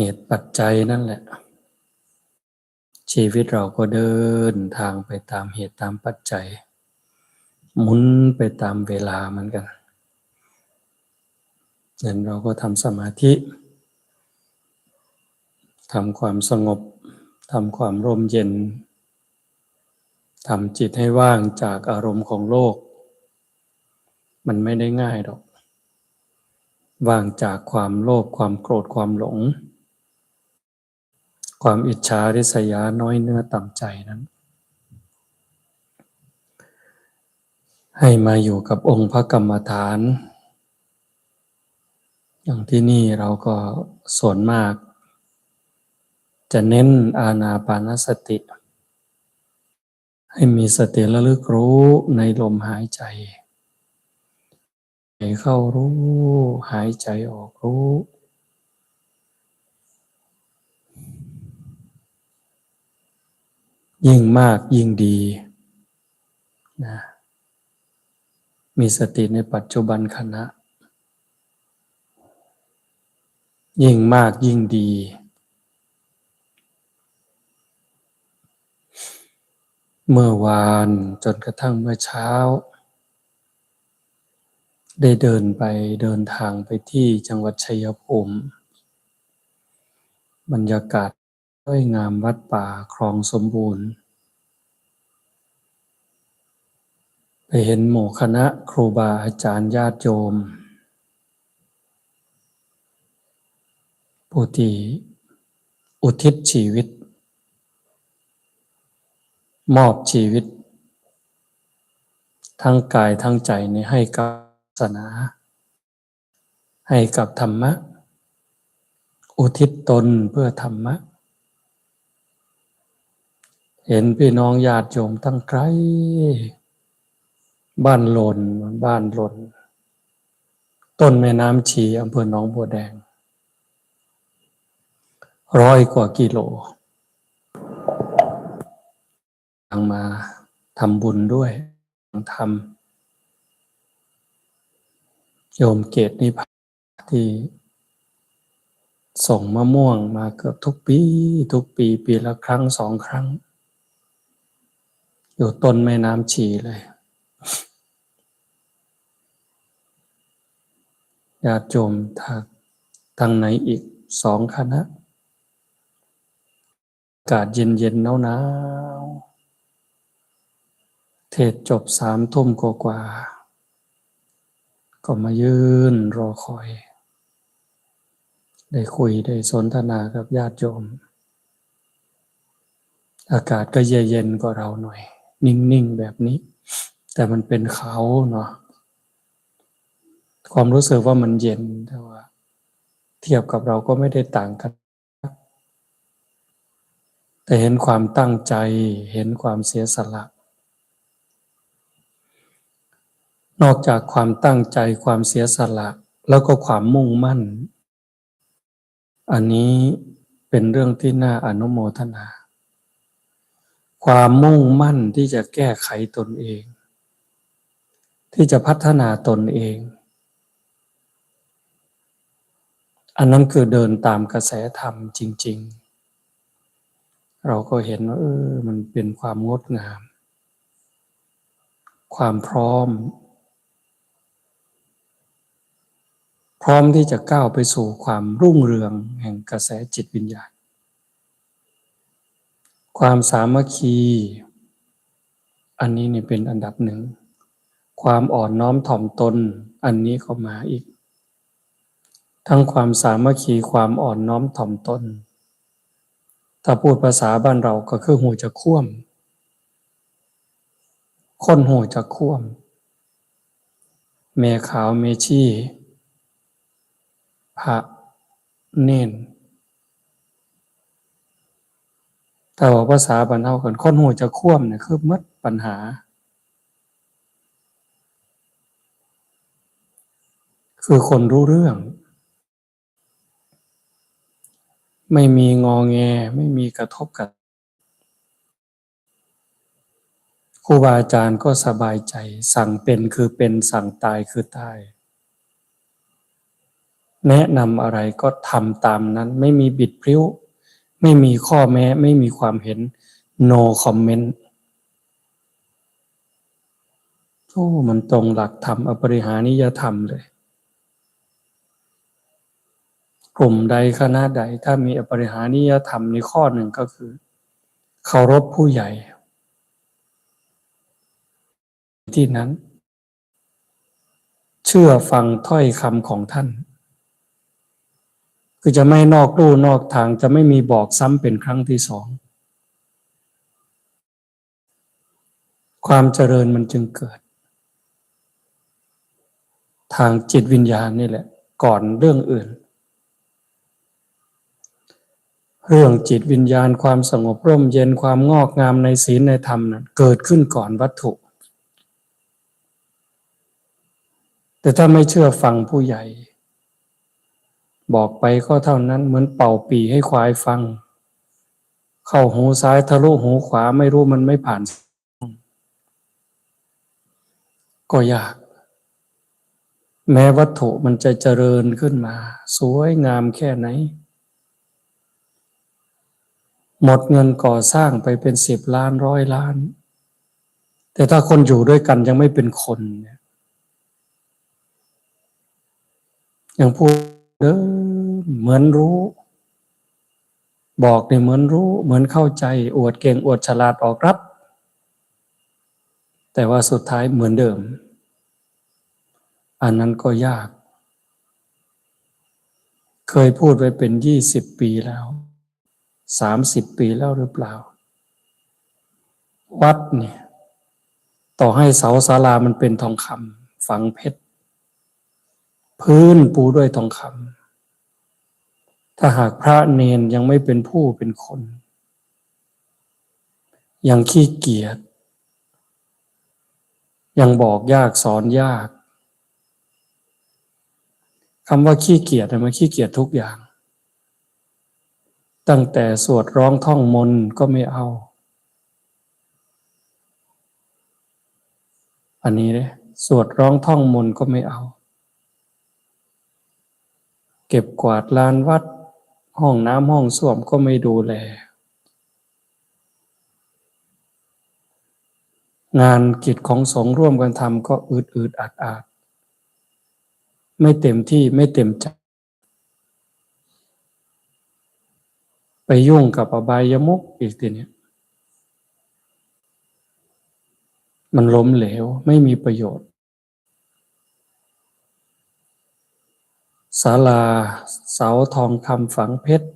เหตุปัจจัยนั่นแหละ ชีวิตเราก็เดินทางไปตามเหตุตามปัจจัย หมุนไปตามเวลาเหมือนกันเดินเราก็ทำสมาธิทำความสงบทำความร่มเย็นทำจิตให้ว่างจากอารมณ์ของโลก มันไม่ได้ง่ายหรอก ว่างจากความโลภความโกรธความหลง ความอิจฉาริษยาน้อยเนื้อต่ำใจนั้น ให้มาอยู่กับองค์พระกรรมฐาน อย่างที่นี่เราก็ส่วนมาก จะเน้นอาณาปานสติ ให้มีสติระลึกรู้ในลมหายใจหายเข้ารู้ หายใจออกรู้ ยิ่งมากยิ่งดีนะมีสติในปัจจุบันขณะ ยิ่งมากยิ่งดี เมื่อวานจนกระทั่งเมื่อเช้า ได้เดินไปเดินทางไปที่จังหวัดชัยภูมิ บรรยากาศ วยงามวัดป่าคลองสมบูรณ์ ไปเห็นหมู่คณะครูบาอาจารย์ญาติโยมผู้ที่อุทิศชีวิต มอบชีวิต ทั้งกายทั้งใจนี้ให้กับศาสนา ให้กับธรรมะ อุทิศตนเพื่อธรรมะ เห็นพี่น้องญาติโยมตั้งไกล บ้านหล่นบ้านหล่น ต้นแม่น้ำชีอำเภอหนองบัวแดง ร้อยกว่ากิโลทางมาทำบุญด้วยทำโยมเกตนิพาที่ส่งมะม่วงมาเกือบทุกปี ทุกปีปีละครั้งสองครั้ง อยู่ต้นแม่น้ำชีเลยญาติโยมทางทางไหนอีกสองคณะ อากาศเย็นเย็นหนาวหนาวเทศจบสามทุ่มกว่า ก็มายืนรอคอย ได้คุยได้สนทนากับญาติโยม อากาศก็เย็นๆกว่าเราหน่อย นิ่งๆแบบนี้ แต่มันเป็นเขาเนาะความรู้สึกว่ามันเย็นแต่ว่า เทียบกับเราก็ไม่ได้ต่างกัน แต่เห็นความตั้งใจ เห็นความเสียสละ นอกจากความตั้งใจความเสียสละ แล้วก็ความมุ่งมั่น อันนี้เป็นเรื่องที่น่าอนุโมทนา ความมุ่งมั่นที่จะแก้ไขตนเอง ที่จะพัฒนาตนเอง อันนั้นคือเดินตามกระแสธรรมจริง ๆ เราก็เห็นว่าเออมันเป็นความงดงาม ความพร้อม พร้อมที่จะก้าวไปสู่ความรุ่งเรืองแห่งกระแสจิตวิญญาณ ความสามัคคี อันนี้เนี่ยเป็นอันดับหนึ่ง ความอ่อนน้อมถ่อมตน อันนี้เข้ามาอีก ทั้งความสามัคคีความอ่อนน้อมถ่อมตน ถ้าพูดภาษาบ้านเราก็คือหูจะคว่ำคนหูจะคว่ำแม่ขาวเมชี่พระเน้น ถ้าบอกภาษาบรรเทากันคนหูจะคว่ำเนี่ยคือมัดปัญหา คือคนรู้เรื่อง ไม่มีงอแง ไม่มีกระทบกับครูบาอาจารย์ก็สบายใจ สั่งเป็นคือเป็นสั่งตายคือตาย แนะนำอะไรก็ทำตามนั้นไม่มีบิดพริ้ว ไม่มีข้อแม้ ไม่มีความเห็น no comment โอ้มันตรงหลักธรรมอปริหานิยธรรมเลย กลุ่มใดคณะใดถ้ามีอปริหานิยธรรมในข้อหนึ่งก็คือเคารพผู้ใหญ่ ที่นั้น เชื่อฟังถ้อยคำของท่าน คือจะไม่นอกลู่นอกทางจะไม่มีบอกซ้ำเป็นครั้งที่สอง ความเจริญมันจึงเกิด ทางจิตวิญญาณนี่แหละ ก่อนเรื่องอื่น เรื่องจิตวิญญาณความสงบร่มเย็นความงอกงามในศีลในธรรมนะเกิดขึ้นก่อนวัตถุแต่ถ้าไม่เชื่อฟังผู้ใหญ่ บอกไปก็เท่านั้นเหมือนเป่าปีให้ควายฟัง เข้าหูซ้ายทะลุหูขวาไม่รู้มันไม่ผ่าน ก็ยาก แม้วัตถุมันจะเจริญขึ้นมา สวยงามแค่ไหน หมดเงินก่อสร้างไปเป็นสิบล้านร้อยล้าน แต่ถ้าคนอยู่ด้วยกันยังไม่เป็นคนเนี่ยยังพูด เด้อเหมือนรู้ บอกเนี่ยเหมือนรู้ เหมือนเข้าใจ อวดเก่งอวดฉลาดออกรับ แต่ว่าสุดท้ายเหมือนเดิม อันนั้นก็ยาก เคยพูดไว้เป็นยี่สิบปีแล้วสามสิบปีแล้วหรือเปล่า วัดเนี่ย ต่อให้เสาศาลามันเป็นทองคำฝังเพชร พื้นปูด้วยทองคำถ้าหากพระเนนยังไม่เป็นผู้เป็นคน ยังขี้เกียจยังบอกยากสอนยากคำว่าขี้เกียจมันขี้เกียจทุกอย่าง ตั้งแต่สวดร้องท่องมนก็ไม่เอา อันนี้เลยสวดร้องท่องมนก็ไม่เอา เก็บกวาดลานวัด ห้องน้ำห้องส้วมก็ไม่ดูแล งานกิจของสงร่วมกันทำก็อืดอืดอาดอาดไม่เต็มที่ไม่เต็มใจ ไปยุ่งกับอบายมุกอีกทีนี้มันล้มเหลวไม่มีประโยชน์ ศาลาเสาทองคำฝังเพชร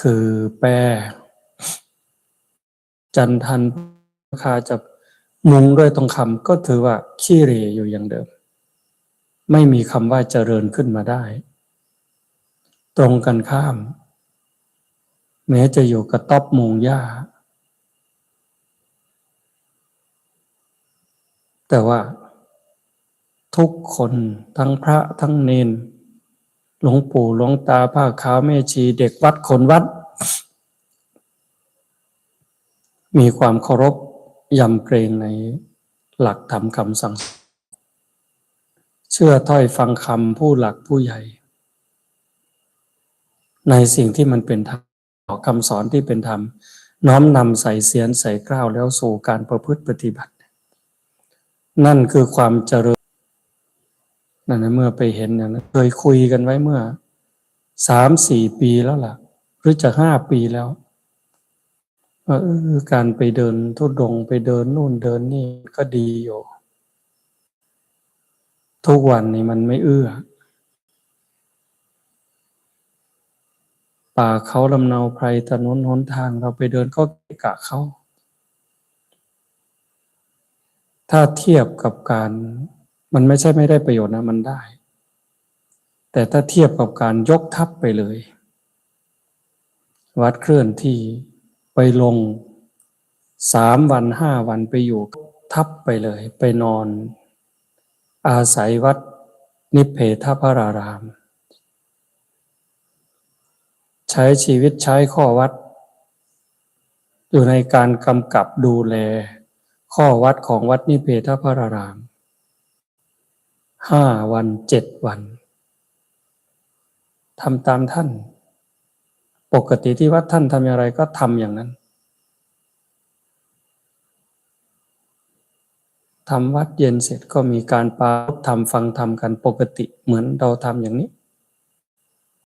คือแปร จันทันคาจะมุงด้วยทองคำก็ถือว่าขี้เรอยู่อย่างเดิม ไม่มีคำว่าเจริญขึ้นมาได้ ตรงกันข้าม แม้จะอยู่กระต๊อบมุงหญ้า แต่ว่าทุกคนทั้งพระทั้งเนน หลวงปู่หลวงตาผ้าขาวแม่ชีเด็กวัดคนวัด มีความเคารพยำเกรงในหลักธรรมคำสั่ง เชื่อถ้อยฟังคำผู้หลักผู้ใหญ่ ในสิ่งที่มันเป็นธรรมคำสอนที่เป็นธรรม น้อมนำใส่เสียนใส่กล้าวแล้วสู่การประพฤติปฏิบัติ นั่นคือความเจริญ นั่นเมื่อไปเห็นนั้นเคยคุยกันไว้เมื่อสามสี่ปีแล้วล่ะ หรือจะห้าปีแล้วว่าการไปเดินทุดงไปเดินนู่นเดินนี่ก็ดีอยู่ ทุกวันนี้มันไม่เอื้อ ป่าเขาลำเนาไพรถนนหนทางเราไปเดินก็กะเขาถ้าเทียบกับการ มันไม่ใช่ไม่ได้ประโยชน์นะมันได้ แต่ถ้าเทียบกับการยกทัพไปเลย วัดเคลื่อนที่ไปลงสามวันห้าวันไปอยู่ทัพไปเลย ไปนอน อาศัยวัดนิเพทพระราราม ใช้ชีวิตใช้ข้อวัด อยู่ในการกำกับดูแล ข้อวัดของวัดนิเพทพระราราม ห้าวันเจ็ดวันทำตามท่าน ปกติที่วัดท่านทำอย่างไรก็ทำอย่างนั้นทำวัดเย็นเสร็จก็มีการปาทำฟังทำกันปกติเหมือนเราทำอย่างนี้